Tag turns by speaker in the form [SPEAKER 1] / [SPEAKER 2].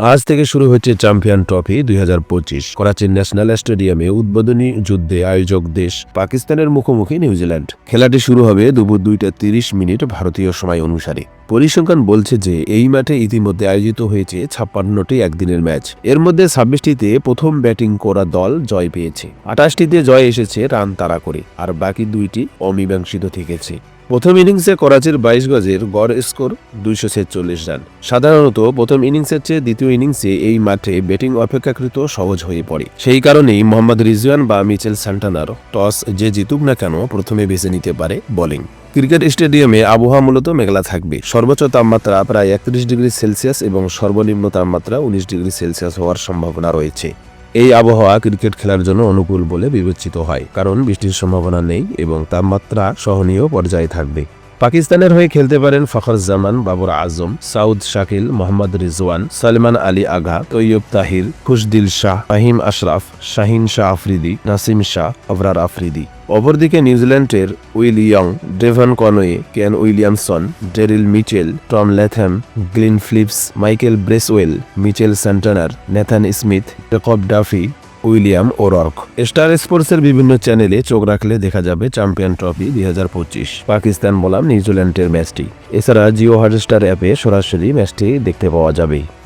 [SPEAKER 1] আজ থেকে শুরু হচ্ছে চ্যাম্পিয়ন ট্রফি দুই করাচির ন্যাশনাল স্টেডিয়ামে উদ্বোধনী যুদ্ধে আয়োজক দেশ পাকিস্তানের মুখোমুখি নিউজিল্যান্ড। খেলাটি শুরু হবে দুপুর দুইটা তিরিশ মিনিট ভারতীয় সময় অনুসারে। পরিসংখ্যান বলছে যে এই মাঠে ইতিমধ্যে আয়োজিত হয়েছে ছাপ্পান্নটি একদিনের ম্যাচ। এর মধ্যে ছাব্বিশটিতে প্রথম ব্যাটিং করা দল জয় পেয়েছে। আঠাশটিতে জয় এসেছে রান তাড়া করে আর বাকি দুইটি অমীমাংসিত থেকেছে। প্রথম ইনিংসে করাচির বাইশ গজের গড় স্কোর দুইশো ছেচল্লিশ রান। সাধারণত প্রথম ইনিংসের চেয়ে দ্বিতীয় ইনিংসে এই মাঠে ব্যাটিং অপেক্ষাকৃত সহজ হয়ে পড়ে। সেই কারণেই মোহাম্মদ রিজওয়ান বা মিচেল সান্টানার টস যে জিতুক না কেন প্রথমে বেছে নিতে পারে বোলিং। ক্রিকেট স্টেডিয়ামে আবহাওয়া মূলত মেঘলা থাকবে। সর্বোচ্চ তাপমাত্রা প্রায় একত্রিশ ডিগ্রি সেলসিয়াস এবং সর্বনিম্ন তাপমাত্রা উনিশ ডিগ্রি সেলসিয়াস হওয়ার সম্ভাবনা রয়েছে। এই আবহাওয়া ক্রিকেট খেলার জন্য অনুকূল বলে বিবেচিত হয়, কারণ বৃষ্টির সম্ভাবনা নেই এবং তাপমাত্রা সহনীয় পর্যায়ে থাকবে। পাকিস্তানের হয়ে খেলতে পারেন ফখর জামান, বাবর আজম, সাউদ শাকিল, মোহাম্মদ রিজওয়ান, সালমান আলী আগা তৈয়ব তাহির, খুশদিল শাহ, ফাহিম আশরাফ, শাহিন শাহ আফ্রিদি, নাসিম শাহ, অবরার আফ্রিদি। অপরদিকে নিউজিল্যান্ডের Will Young, Devon Conway, Kane Williamson, Daryl Mitchell, Tom Latham Glenn Phillips, Michael Bracewell, Mitchell Santner Nathan Smith Jacob Duffy William O'Rourke star স্পোর্টসের বিভিন্ন চ্যানেলে চোখ রাখলে দেখা যাবে চ্যাম্পিয়ন ট্রফি দুই হাজার পঁচিশ। পাকিস্তান বলাম নিউজিল্যান্ডের ম্যাচটি। এছাড়া জিও হটস্টার অ্যাপে সরাসরি ম্যাচটি দেখতে পাওয়া যাবে।